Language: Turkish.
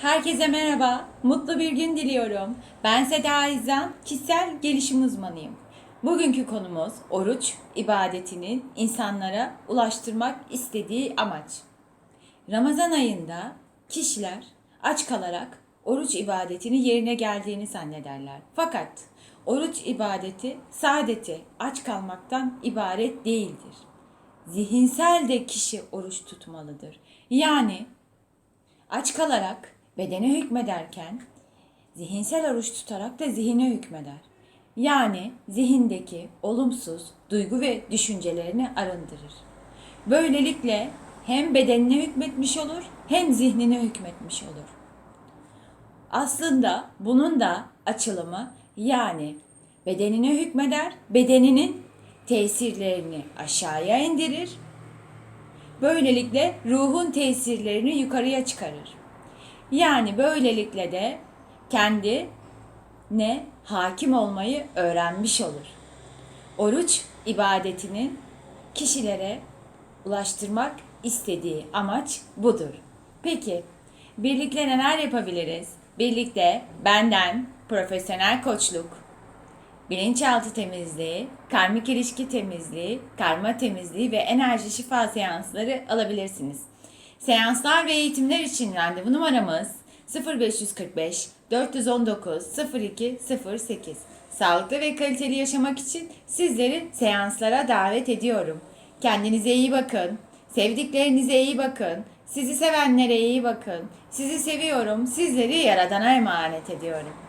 Herkese merhaba, mutlu bir gün diliyorum. Ben Seda İzzan, kişisel gelişim uzmanıyım. Bugünkü konumuz oruç ibadetinin insanlara ulaştırmak istediği amaç. Ramazan ayında kişiler aç kalarak oruç ibadetini yerine geldiğini zannederler. Fakat oruç ibadeti sadece aç kalmaktan ibaret değildir. Zihinsel de kişi oruç tutmalıdır. Yani Aç kalarak bedene hükmederken zihinsel oruç tutarak da zihine hükmeder. Yani zihindeki olumsuz duygu ve düşüncelerini arındırır. Böylelikle hem bedenine hükmetmiş olur hem zihnine hükmetmiş olur. Aslında bunun da açılımı yani bedenine hükmeder, bedeninin tesirlerini aşağıya indirir Böylelikle ruhun tesirlerini yukarıya çıkarır. Yani böylelikle de kendine hakim olmayı öğrenmiş olur. Oruç ibadetinin kişilere ulaştırmak istediği amaç budur. Peki birlikte neler yapabiliriz? Birlikte benden profesyonel koçluk, bilinçaltı temizliği, karmik ilişki temizliği, karma temizliği ve enerji şifa seansları alabilirsiniz. Seanslar ve eğitimler için randevu numaramız 0545 419 0208. Sağlıklı ve kaliteli yaşamak için sizleri seanslara davet ediyorum. Kendinize iyi bakın. Sevdiklerinize iyi bakın. Sizi sevenlere iyi bakın. Sizi seviyorum. Sizleri Yaradan'a emanet ediyorum.